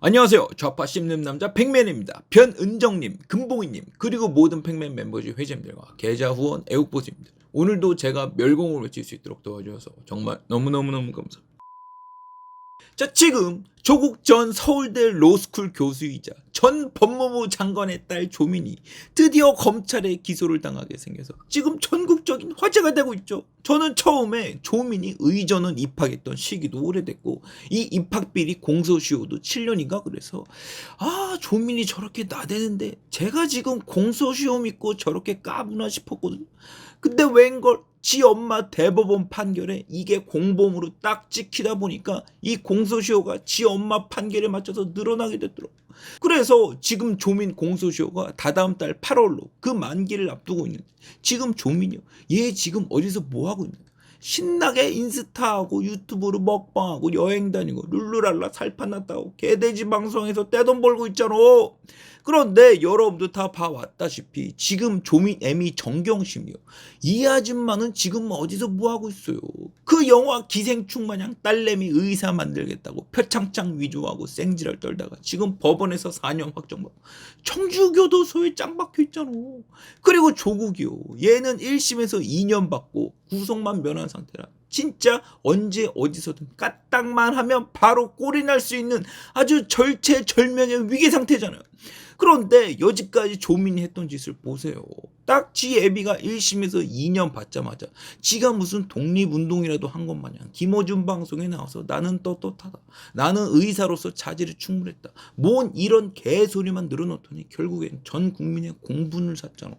안녕하세요. 좌파 씹는 남자 팩맨입니다. 변은정님, 금봉이님, 그리고 모든 팩맨 멤버즈 회장님들과 계좌 후원 애국보수입니다. 오늘도 제가 멸공을 외칠 수 있도록 도와주셔서 정말 너무너무너무 감사합니다. 자, 지금 조국 전 서울대 로스쿨 교수이자 전 법무부 장관의 딸 조민이 드디어 검찰에 기소를 당하게 생겨서 지금 전국적인 화제가 되고 있죠. 저는 처음에 조민이 의전원 입학했던 시기도 오래됐고 이 입학비리 공소시효도 7년인가 그래서 아 조민이 저렇게 나대는데 제가 지금 공소시효 믿고 저렇게 까부나 싶었거든요. 근데 웬걸 지 엄마 대법원 판결에 이게 공범으로 딱 찍히다 보니까 이 공소시효가 지 엄마 판결에 맞춰서 늘어나게 됐더라고. 그래서 지금 조민 공소시효가 다다음 달 8월로 그 만기를 앞두고 있는데 지금 조민이요. 얘 지금 어디서 뭐 하고 있냐? 신나게 인스타하고 유튜브로 먹방하고 여행 다니고 룰루랄라 살판 났다고 개돼지 방송에서 떼돈 벌고 있잖아. 그런데 여러분도 다 봐왔다시피 지금 조민 애미 정경심이요. 이 아줌마는 지금 어디서 뭐 하고 있어요? 그 영화 기생충 마냥 딸내미 의사 만들겠다고 표창장 위조하고 생지랄 떨다가 지금 법원에서 4년 확정받고 청주교도소에 짱 박혀 있잖아. 그리고 조국이요. 얘는 1심에서 2년 받고 구속만 면한 상태라. 진짜 언제 어디서든 까딱만 하면 바로 꼴이 날 수 있는 아주 절체절명의 위기 상태잖아요. 그런데 여지까지 조민이 했던 짓을 보세요. 딱 지 애비가 1심에서 2년 받자마자 지가 무슨 독립운동이라도 한 것 마냥 김어준 방송에 나와서 나는 떳떳하다. 나는 의사로서 자질이 충분했다. 뭔 이런 개소리만 늘어놓더니 결국엔 전 국민의 공분을 샀잖아.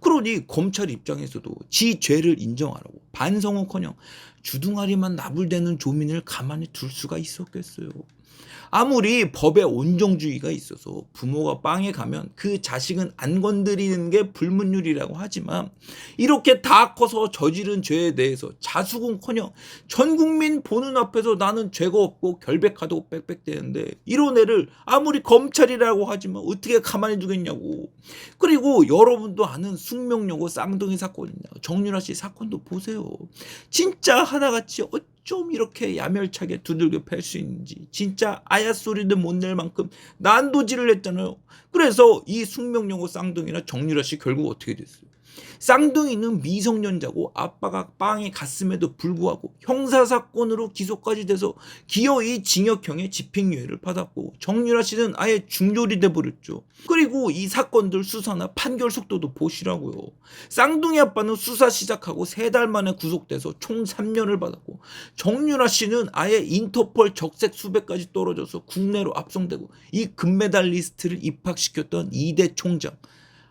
그러니 검찰 입장에서도 지 죄를 인정하라고 반성은커녕 주둥아리만 나불대는 조민을 가만히 둘 수가 있었겠어요. 아무리 법에 온정주의가 있어서 부모가 빵에 가면 그 자식은 안 건드리는 게 불문율이라고 하지만 이렇게 다 커서 저지른 죄에 대해서 자수군커녕 전 국민 보는 앞에서 나는 죄가 없고 결백하다고 빽빽대는데 이런 애를 아무리 검찰이라고 하지만 어떻게 가만히 두겠냐고. 그리고 여러분도 아는 숙명여고 쌍둥이 사건이냐 정유라 씨 사건도 보세요. 진짜 하나같이 어쩜 이렇게 야멸차게 두들겨 팰 수 있는지 진짜 아야 소리도 못 낼 만큼 난도질을 했잖아요. 그래서 이 숙명여고 쌍둥이나 정유라 씨 결국 어떻게 됐어요? 쌍둥이는 미성년자고 아빠가 빵에 갔음에도 불구하고 형사사건으로 기소까지 돼서 기어이 징역형의 집행유예를 받았고 정유라 씨는 아예 중졸이 돼버렸죠. 그리고 이 사건들 수사나 판결 속도도 보시라고요. 쌍둥이 아빠는 수사 시작하고 세 달 만에 구속돼서 총 3년을 받았고 정유라 씨는 아예 인터폴 적색 수배까지 떨어져서 국내로 압송되고 이 금메달리스트를 입학시켰던 이대 총장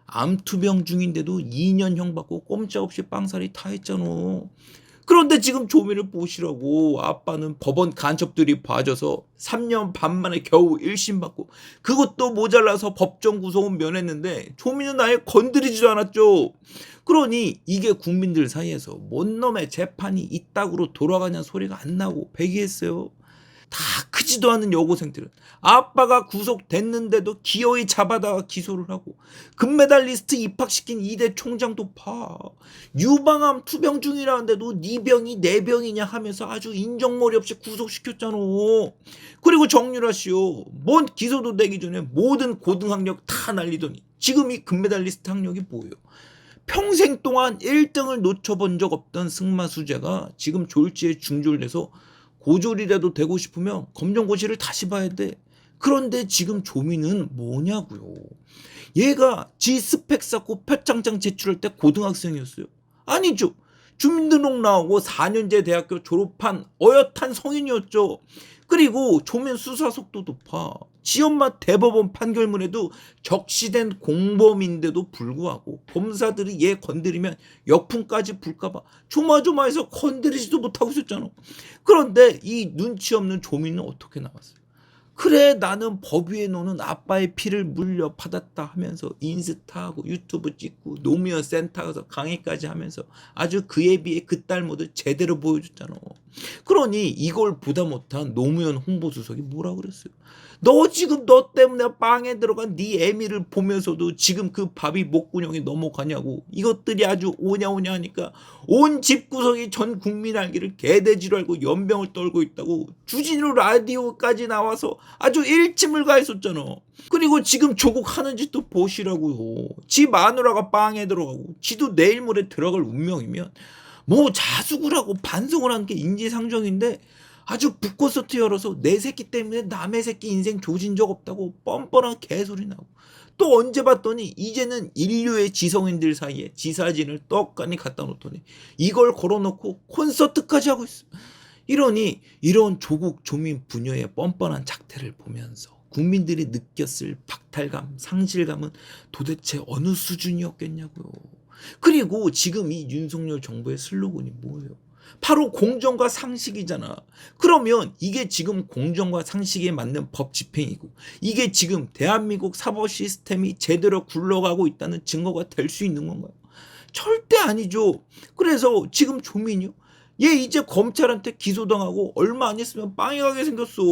암투병 중인데도 2년형 받고 꼼짝없이 빵살이 타 했잖아. 그런데 지금 조민을 보시라고 아빠는 법원 간첩들이 봐줘서 3년 반 만에 겨우 1심 받고 그것도 모자라서 법정 구속은 면했는데 조민은 아예 건드리지도 않았죠. 그러니 이게 국민들 사이에서 뭔 놈의 재판이 이따구로 돌아가냐 소리가 안 나고 배기했어요. 다 크지도 않은 여고생들은 아빠가 구속됐는데도 기어이 잡아다가 기소를 하고 금메달리스트 입학시킨 이대 총장도 봐. 유방암 투병 중이라는데도 네 병이 내 병이냐 하면서 아주 인정머리 없이 구속시켰잖아. 그리고 정유라 씨요. 뭔 기소도 되기 전에 모든 고등학력 다 날리더니 지금 이 금메달리스트 학력이 뭐예요? 평생 동안 1등을 놓쳐본 적 없던 승마 수재가 지금 졸지에 중졸돼서 고졸이라도 되고 싶으면 검정고시를 다시 봐야 돼. 그런데 지금 조민은 뭐냐고요. 얘가 지 스펙 쌓고 표창장 제출할 때 고등학생이었어요. 아니죠. 주민등록 나오고 4년제 대학교 졸업한 어엿한 성인이었죠. 그리고 조민 수사 속도 높아. 지엄마 대법원 판결문에도 적시된 공범인데도 불구하고 검사들이 얘 건드리면 역풍까지 불까봐 조마조마해서 건드리지도 못하고 있었잖아. 그런데 이 눈치 없는 조민은 어떻게 나왔어요? 그래 나는 법 위에 노는 아빠의 피를 물려 받았다 하면서 인스타하고 유튜브 찍고 노무현 센터 가서 강의까지 하면서 아주 그에 비해 그 딸 모두 제대로 보여줬잖아. 그러니 이걸 보다 못한 노무현 홍보수석이 뭐라 그랬어요? 너 지금 너 때문에 빵에 들어간 네 애미를 보면서도 지금 그 밥이 목구멍에 넘어가냐고. 이것들이 아주 오냐오냐 하니까 온 집구석이 전 국민 알기를 개돼지로 알고 연병을 떨고 있다고 주진우 라디오까지 나와서 아주 일침을 가했었잖아. 그리고 지금 조국 하는 짓도 보시라고요. 지 마누라가 빵에 들어가고 지도 내일 모레 들어갈 운명이면 뭐 자숙을 하고 반성을 하는 게 인지상정인데 아주 북콘서트 열어서 내 새끼 때문에 남의 새끼 인생 조진 적 없다고 뻔뻔한 개소리 나고 또 언제 봤더니 이제는 인류의 지성인들 사이에 지사진을 떡하니 갖다 놓더니 이걸 걸어놓고 콘서트까지 하고 있어. 이러니 이런 조국 조민 부녀의 뻔뻔한 작태를 보면서 국민들이 느꼈을 박탈감, 상실감은 도대체 어느 수준이었겠냐고요. 그리고 지금 이 윤석열 정부의 슬로건이 뭐예요? 바로 공정과 상식이잖아. 그러면 이게 지금 공정과 상식에 맞는 법 집행이고 이게 지금 대한민국 사법 시스템이 제대로 굴러가고 있다는 증거가 될 수 있는 건가요? 절대 아니죠. 그래서 지금 조민이요. 얘 이제 검찰한테 기소당하고 얼마 안 있으면 빵이 가게 생겼어.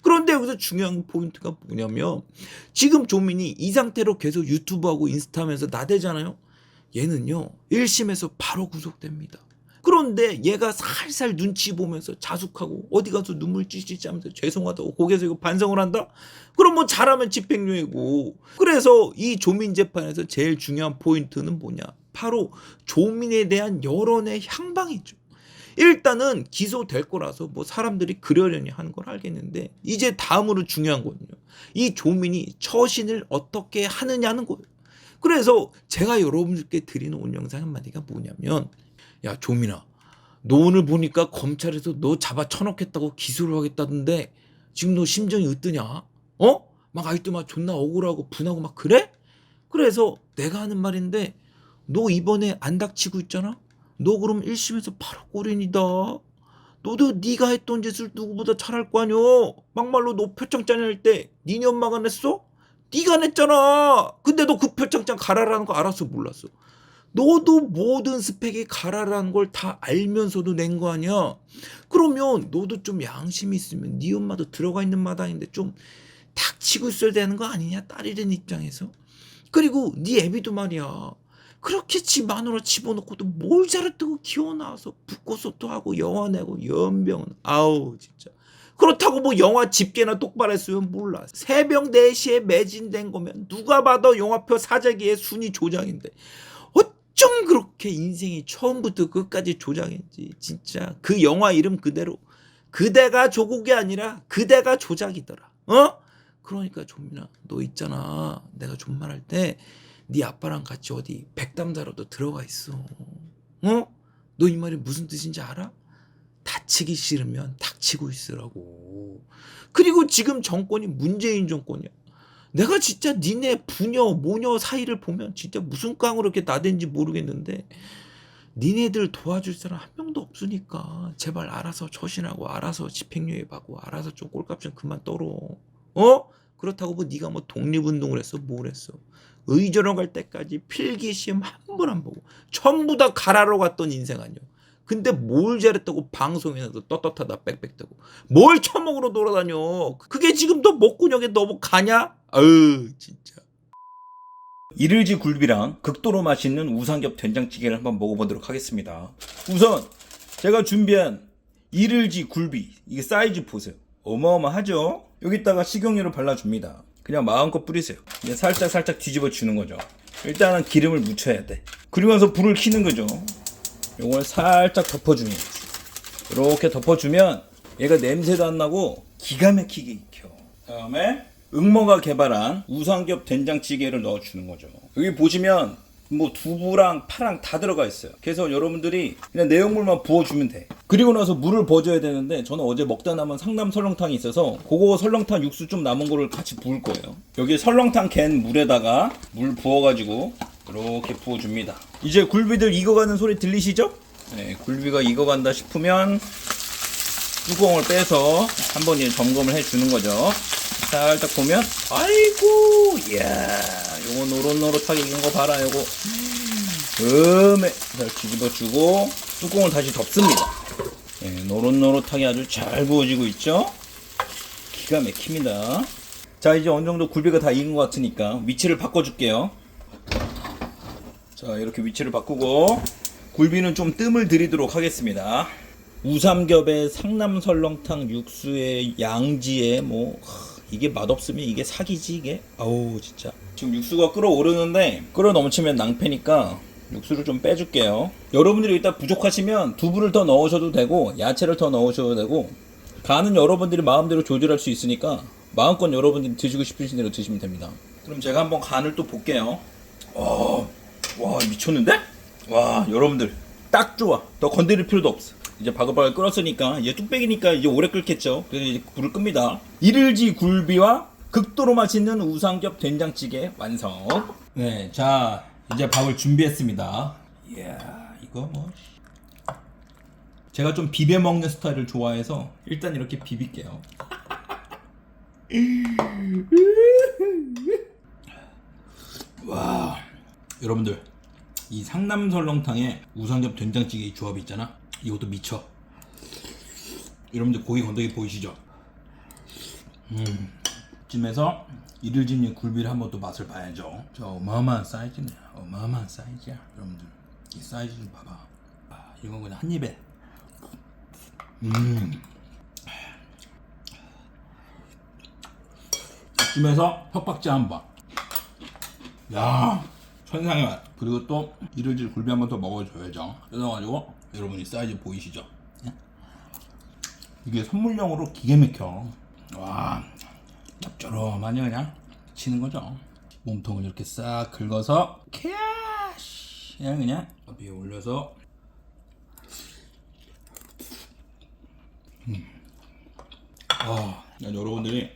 그런데 여기서 중요한 포인트가 뭐냐면 지금 조민이 이 상태로 계속 유튜브하고 인스타 하면서 나대잖아요. 얘는요 1심에서 바로 구속됩니다. 그런데 얘가 살살 눈치 보면서 자숙하고 어디 가서 눈물 찌찌찌 하면서 죄송하다고 고개서 이거 반성을 한다? 그럼 뭐 잘하면 집행유예고. 그래서 이 조민 재판에서 제일 중요한 포인트는 뭐냐? 바로 조민에 대한 여론의 향방이죠. 일단은 기소될 거라서 뭐 사람들이 그러려니 하는 걸 알겠는데 이제 다음으로 중요한 거는요. 이 조민이 처신을 어떻게 하느냐는 거예요 그래서 제가 여러분들께 드리는 오늘 영상 한마디가 뭐냐면 야 조민아 너 오늘 보니까 검찰에서 너 잡아 쳐넣겠다고 기소를 하겠다던데 지금 너 심정이 어떠냐 어? 막 아직도 막 존나 억울하고 분하고 막 그래? 그래서 내가 하는 말인데 너 이번에 안 닥치고 있잖아 너 그럼 1심에서 바로 꼬린이다 너도 네가 했던 짓을 누구보다 잘할 거 아니오 막말로 너 표창장 할때 니네 엄마가 냈어? 네가 냈잖아 근데 너 그 표창장 가라라는 거 알았어 몰랐어 너도 모든 스펙이 가라라는 걸 다 알면서도 낸 거 아니야? 그러면 너도 좀 양심이 있으면 네 엄마도 들어가 있는 마당인데 좀 닥치고 있어야 되는 거 아니냐? 딸이된 입장에서. 그리고 네 애비도 말이야. 그렇게 집 마누라 집어넣고도 뭘 잘했다고 기어 나와서 북고소도 하고 영화 내고 연병은 아우 진짜. 그렇다고 뭐 영화 집게나 똑바로 했으면 몰라. 새벽 4시에 매진된 거면 누가 봐도 영화표 사재기의 순위 조장인데 어쩜 그렇게 인생이 처음부터 끝까지 조장했지 진짜 그 영화 이름 그대로 그대가 조국이 아니라 그대가 조작이더라 어? 그러니까 조민아 너 있잖아 내가 존말할 때 네 아빠랑 같이 어디 백담사로도 들어가 있어 어? 너 이 말이 무슨 뜻인지 알아? 다치기 싫으면 닥치고 있으라고. 그리고 지금 정권이 문재인 정권이야. 내가 진짜 니네 부녀 모녀 사이를 보면 진짜 무슨 깡으로 이렇게 나댄지 모르겠는데 니네들 도와줄 사람 한 명도 없으니까 제발 알아서 처신하고 알아서 집행유예 받고 알아서 좀 꼴값 좀 그만 떨어. 어? 그렇다고 뭐 네가 뭐 독립운동을 했어? 뭘 했어? 의전원 갈 때까지 필기시험 한 번 안 보고 전부 다 가라로 갔던 인생 아니야 근데 뭘 잘했다고 방송에서 떳떳하다 빽빽대고 뭘 처먹으러 돌아다녀 그게 지금 너 목구멍에 너무 가냐 아유 진짜 이를지 굴비랑 극도로 맛있는 우삼겹 된장찌개를 한번 먹어보도록 하겠습니다. 우선 제가 준비한 이를지 굴비 이게 사이즈 보세요. 어마어마하죠? 여기다가 식용유를 발라줍니다. 그냥 마음껏 뿌리세요. 이제 살짝 살짝 뒤집어 주는 거죠. 일단은 기름을 묻혀야 돼. 그리고 나서 불을 켜는 거죠. 요걸 살짝 덮어주는 거지. 이렇게 덮어주면 얘가 냄새도 안 나고 기가 막히게 익혀. 다음에 응모가 개발한 우삼겹 된장찌개를 넣어주는 거죠. 여기 보시면 뭐 두부랑 파랑 다 들어가 있어요. 그래서 여러분들이 그냥 내용물만 부어주면 돼. 그리고 나서 물을 버줘야 되는데 저는 어제 먹다 남은 상남 설렁탕이 있어서 그거 설렁탕 육수 좀 남은 거를 같이 부을 거예요. 여기 설렁탕 캔 물에다가 물 부어가지고 이렇게 부어줍니다. 이제 굴비들 익어가는 소리 들리시죠? 네, 굴비가 익어간다 싶으면 뚜껑을 빼서 한번 점검을 해주는 거죠. 살짝 보면 아이고 이야 요거 노릇노릇하게 익은 거 봐라 요거 음에 잘 뒤집어주고 뚜껑을 다시 덮습니다 예, 노릇노릇하게 아주 잘 구워지고 있죠? 기가 막힙니다. 자, 이제 어느 정도 굴비가 다 익은 것 같으니까 위치를 바꿔줄게요. 자, 이렇게 위치를 바꾸고 굴비는 좀 뜸을 들이도록 하겠습니다. 우삼겹에 상남 설렁탕 육수에 양지에 뭐 하, 이게 맛없으면 이게 사기지 이게? 아우 진짜. 지금 육수가 끓어오르는데 끓어 넘치면 낭패니까 육수를 좀 빼줄게요. 여러분들이 일단 부족하시면 두부를 더 넣으셔도 되고 야채를 더 넣으셔도 되고 간은 여러분들이 마음대로 조절할 수 있으니까 마음껏 여러분들이 드시고 싶으신 대로 드시면 됩니다. 그럼 제가 한번 간을 또 볼게요. 와, 와 미쳤는데? 와 여러분들 딱 좋아. 더 건드릴 필요도 없어. 이제 바글바글 끓었으니까 이제 뚝배기니까 이제 오래 끓겠죠. 그래서 이제 불을 끕니다. 이를지 굴비와 극도로 맛있는 우상겹 된장찌개 완성. 네 자 이제 밥을 준비했습니다. 이야 이거 뭐. 제가 좀 비벼 먹는 스타일을 좋아해서 일단 이렇게 비빌게요. 와 여러분들 이 상남 설렁탕에 우삼겹 된장찌개 이 조합이 있잖아. 이것도 미쳐. 여러분들 고기 건더기 보이시죠? 음. 쯤에서 이를짐의 굴비를 한번 또 맛을 봐야죠. 저 어마어마한 사이즈네. 어마어마한 사이즈야, 여러분들. 이 사이즈 좀 봐봐. 아, 이건 그냥 한 입에. 음. 쯤에서 턱박지 한 번. 야 천상의 맛 그리고 또 이를질 굴비 한 번 더 먹어줘야죠 그래가지고 여러분이 사이즈 보이시죠 예? 이게 선물용으로 기계 막혀 와 짭조름하니 그냥 치는 거죠 몸통을 이렇게 싹 긁어서 캐시 그냥 그냥 위에 올려서 음. 아, 난 여러분들이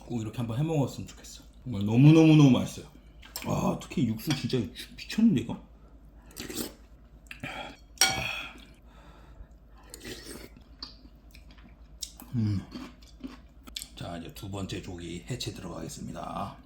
꼭 이렇게 한번 해 먹었으면 좋겠어. 정말 너무 너무 너무 맛있어요. 아, 특히 육수 진짜 미쳤는데 이거. 음. 자, 이제 두 번째 조기 해체 들어가겠습니다.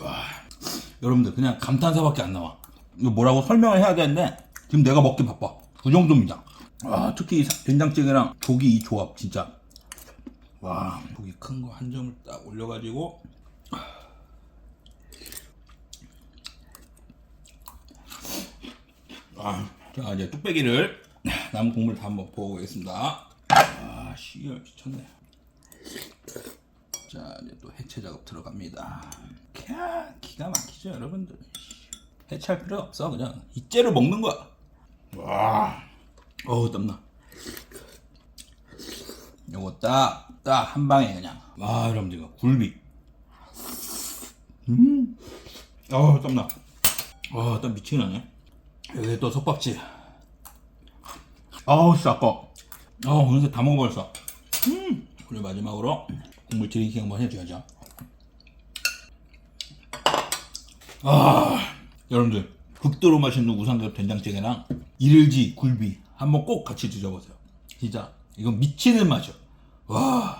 와. 여러분들 그냥 감탄사밖에 안 나와. 이거 뭐라고 설명을 해야 되는데 지금 내가 먹기 바빠. 그 정도입니다. 와 특히 이 사- 된장찌개랑 조기 이 조합 진짜. 와 조기 큰 거 한 점을 딱 올려가지고 아, 자 이제 뚝배기를 남은 국물 다 한번 부어보겠습니다. 아, 씨열 미쳤네. 자 이제 또 해체 작업 들어갑니다. 캬, 기가 막히죠 여러분들. 해체할 필요 없어 그냥 이째로 먹는 거야. 와, 어우 땀나. 요거 딱 딱 한 방에 그냥. 와 여러분들 이거 굴비. 음, 어우 땀나. 와, 땀 미치게 나네. 여기 또 솥밥집. 아우, 진짜 아까. 아우, 어느새 다 먹어버렸어. 음. 그리고 마지막으로 국물 드링킹 한번 해줘야죠. 아, 여러분들. 극도로 맛있는 우삼겹 된장찌개랑 이를지 굴비 한번 꼭 같이 드셔보세요. 진짜 이건 미치는 맛이요. 와.